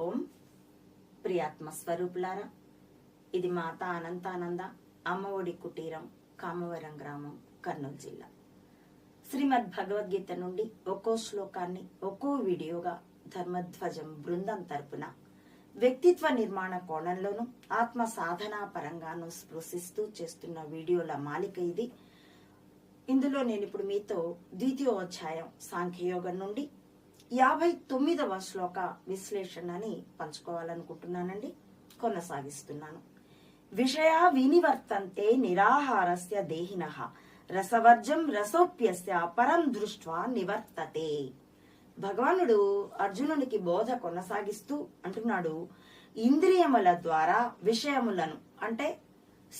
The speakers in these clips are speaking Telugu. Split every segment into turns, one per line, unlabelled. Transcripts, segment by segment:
ఓం. ప్రియాత్మ స్వరూపులారా ఇది మాత అనంతానంద అమ్మఒడి కుటీరం కామవరం గ్రామం కర్నూలు జిల్లా. శ్రీమద్ భగవద్గీత నుండి ఒక్కో శ్లోకాన్ని ఒక్కో వీడియోగా ధర్మధ్వజం బృందం తరపున వ్యక్తిత్వ నిర్మాణ కోణంలోనూ ఆత్మ సాధనా పరంగానూ స్పృశిస్తూ చేస్తున్న వీడియోల మాలిక ఇది. ఇందులో నేను ఇప్పుడు మీతో ద్వితీయోధ్యాయం సాంఖ్యయోగం నుండి యాభై తొమ్మిదవ శ్లోక విశ్లేషణని పంచుకోవాలనుకుంటున్నానండి. కొనసాగిస్తున్నాను. విషయా వినివర్తంతే నిరాహారస్య దేహిన రసవర్జం రసోప్యస్య పరం దృష్ట్వా నివర్తతే. భగవానుడు అర్జునునికి బోధ కొనసాగిస్తూ అంటున్నాడు ఇంద్రియముల ద్వారా విషయములను అంటే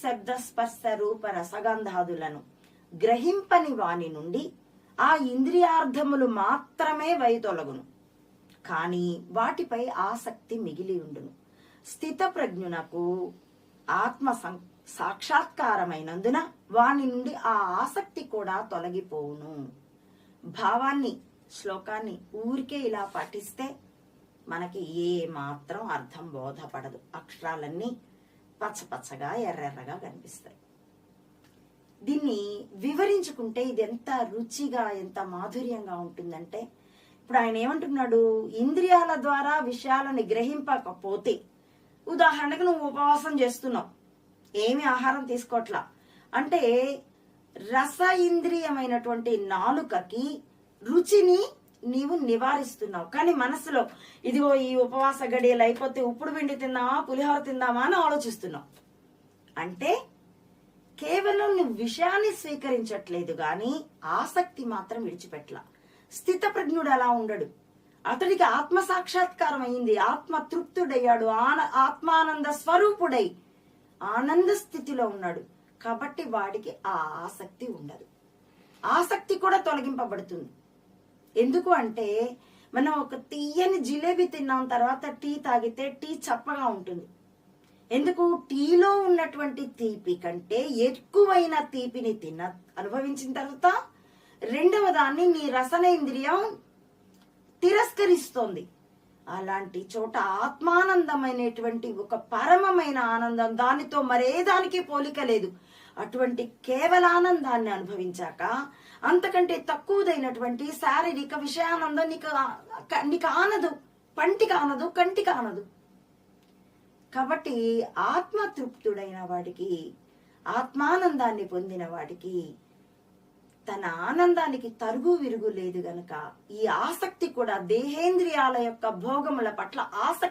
శబ్ద స్పర్శ రూప రసగంధాదులను గ్రహింపని వాని నుండి ఆ ఇంద్రియార్థములు మాత్రమే వైతొలగును కానీ వాటిపై ఆసక్తి మిగిలి ఉండును. స్థిత ప్రజ్ఞునకు ఆత్మ సం- సాక్షాత్కారమైనందున వాని నుండి ఆ ఆసక్తి కూడా తొలగిపోవును. భావాన్ని శ్లోకాన్ని ఊరికే ఇలా పాటిస్తే మనకి ఏ మాత్రం అర్థం బోధపడదు. అక్షరాలన్నీ పచ్చపచ్చగా ఎర్రెర్రగా కనిపిస్తాయి. దీన్ని వివరించుకుంటే ఇది ఎంత రుచిగా ఎంత మాధుర్యంగా ఉంటుందంటే ఇప్పుడు ఆయన ఏమంటున్నాడు? ఇంద్రియాల ద్వారా విషయాలను గ్రహింపకపోతే ఉదాహరణకు నువ్వు ఉపవాసం చేస్తున్నావు ఏమి ఆహారం తీసుకోవట్లా అంటే రస ఇంద్రియమైనటువంటి నాలుకకి రుచిని నీవు నివారిస్తున్నావు. కానీ మనసులో ఇదిగో ఈ ఉపవాస గడియలు అయిపోతే ఉప్పుడు పిండి తిందామా పులిహోర తిందామా అని ఆలోచిస్తున్నావు. అంటే కేవలం నువ్వు విషయాన్ని స్వీకరించట్లేదు కానీ ఆసక్తి మాత్రం విడిచిపెట్టల స్థిత ప్రజ్ఞుడు అలా ఉండడు. అతడికి ఆత్మ సాక్షాత్కారం అయింది. ఆత్మ తృప్తుడయ్యాడు. ఆన ఆత్మానంద స్వరూపుడై ఆనంద స్థితిలో ఉన్నాడు. కాబట్టి వాడికి ఆ ఆసక్తి ఉండదు. ఆసక్తి కూడా తొలగింపబడుతుంది. ఎందుకు అంటే మనం ఒక తీయని జిలేబీ తిన్నాం తర్వాత టీ తాగితే టీ చప్పగా ఉంటుంది. ఎందుకు? టీలో ఉన్నటువంటి తీపి కంటే ఎక్కువైన తీపిని తిన్న అనుభవించిన తర్వాత రెండవ దాన్ని నీ రసనేంద్రియం తిరస్కరిస్తోంది. అలాంటి చోట ఆత్మానందమైనటువంటి ఒక పరమమైన ఆనందం దానితో మరే దానికి పోలిక లేదు. అటువంటి కేవల ఆనందాన్ని అనుభవించాక అంతకంటే తక్కువదైనటువంటి శారీరక విషయానందం నీకు నీకు ఆనదు పంటికి ఆనదు. కంటికి ఆనదు కాబట్టి ఆత్మతృప్తుడైన వాడికి ఆత్మానందాన్ని పొందిన వాడికి తన ఆనందానికి తరుగు విరుగు లేదు గనక ఈ ఆసక్తి కూడా దేహేంద్రియాల యొక్క భోగముల పట్ల ఆసక్తి